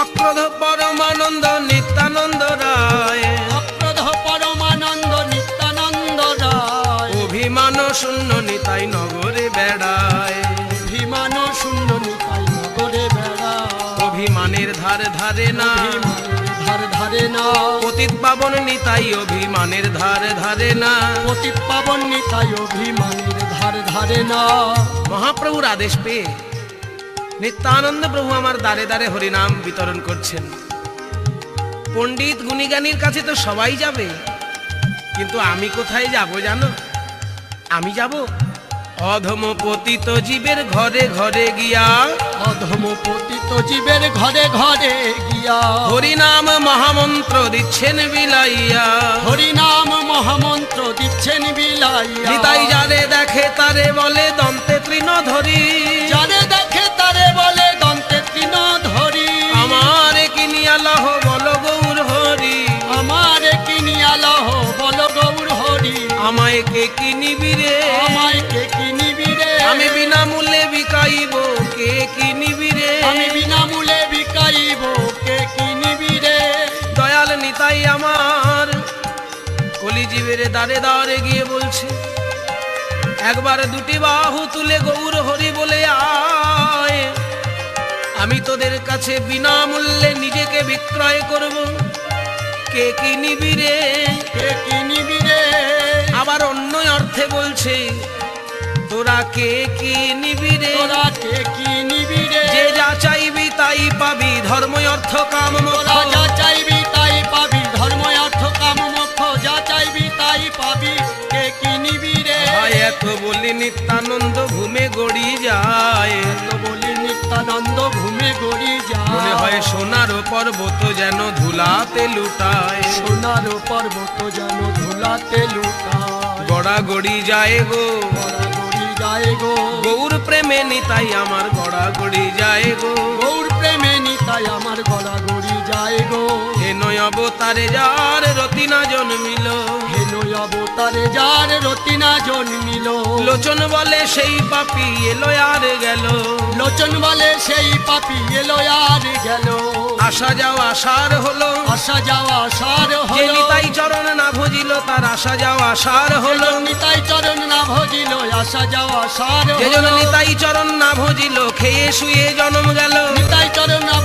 অক্রোধ পরমানন্দ নিত্যানন্দ রায়। অক্রোধ পরমানন্দ নিত্যানন্দ রায়। অভিমান শূন্য নিতাই নগরে বেড়ায়। অভিমান শূন্য নিতাই নগরে বেড়া অভিমানের ধারে ধারে না। ধার ধারে না। পতিত পাবন নিতাই অভিমানের ধারে ধারে না। পতিত পাবন নিতাই অভিমানের ধার ধারে না। মহাপ্রভুর আদেশ পেয়ে নিত্যানন্দ প্রভু আমার দ্বারে দ্বারে হরিনাম বিতরণ করছেন। পণ্ডিত গুণীজ্ঞানীর কাছে তো সবাই যাবে। কিন্তু আমি কোথায় যাব জানো? আমি যাব অধম পতিত জীবের ঘরে ঘরে গিয়া। অধম পতিত জীবের ঘরে ঘরে গিয়া। হরিনাম মহামন্ত্র দিচ্ছেন বিলাইয়া। হরিনাম মহামন্ত্র দিচ্ছেন বিলাইয়া। নিতাই যারে দেখে তারে বলে দন্তে তৃণ ধরি। কে কিনিবি রে? আমায় কে কিনিবি রে? আমি বিনামূল্যে বিকাইব কে কিনিবি রে? আমি বিনামূল্যে বিকাইব কে কিনিবি রে? দয়াল নিতাই আমার কলিজীবের দাঁড়ে দাঁড়ে গিয়ে বলছে একবার দুটি বাহু তুলে গৌর হরি বলে আয়। আমি তোদের কাছে বিনামূল্যে নিজেকে বিক্রয় করব কে কিনিবি রে? কে বলছে তোরা কে কিনিবি রে? তোরা কে কিনিবি রে? যে যা চাইবি তাই পাবি ধর্ম অর্থ কাম মোক্ষ। যা চাইবি তাই পাবি ধর্ম অর্থ কাম মোক্ষ। যা চাইবি তাই পাবি কে কিনিবি রে? ভাই এত বলি নিত্যানন্দ ঘুমে গড়ি যায়। এত বলি নিত্যানন্দ ঘুমে গড়ি যায়। মনে হয় সোনার পর্বত যেন ধুলাতে লুটায়। সোনার পর্বত যেন ধুলাতে লুকায় গড়া গড়ি যায় গো। গড়া যায় গো গৌর প্রেমে নিতাই আমার গড়া গড়ি যায় গো। গৌর প্রেমে নিতাই আমার গড়া গড়ি যায় গো হে নয় অবতারে যার রতিনা জন্মিল। হেন অবতারে যার রতিনা জন্মিল লোচন বলে সেই পাপি এলো আর গেল। লোচন বলে সেই পাপি এলো আর গেল। আসা যাওয়া আসার হলো। আসা যাওয়া সার হলো। আসা যাওয়া আসার হলো। নিতাই চরণ না ভজিল আসা যাওয়া সার যেজন নিতাই চরণ না ভজিল খেয়ে শুয়ে জন্ম গেল। নিতাই চরণ না